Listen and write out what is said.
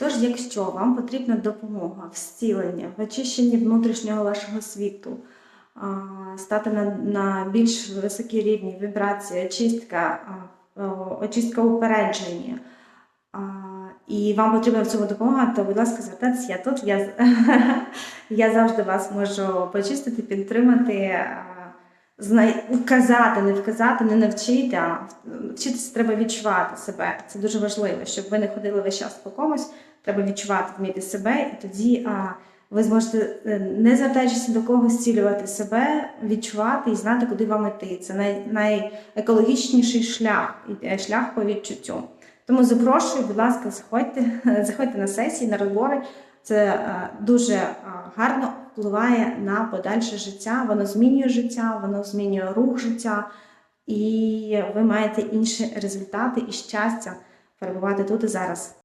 Тож, якщо вам потрібна допомога в зціленні, в очищенні внутрішнього вашого світу, стати на, на більш високі рівні вібрації, очистка, очистка упередження, і вам потрібна в цьому допомога, то, будь ласка, звертайтеся, я тут, я, я завжди вас можу почистити, підтримати. Вказати, не вказати, не навчити, а вчитися треба відчувати себе. Це дуже важливо, щоб ви не ходили весь час по комусь. Треба відчувати, вміти себе, і тоді а, ви зможете, е, не звертаючись до когось, зцілювати себе, відчувати і знати, куди вам йти. Це най... найекологічніший шлях, і, шлях по відчуттю. Тому запрошую, будь ласка, заходьте, заходьте на сесії, на розбори. Це е, дуже е, гарно впливає на подальше життя, воно змінює життя, воно змінює рух життя, і ви маєте інші результати і щастя перебувати тут і зараз.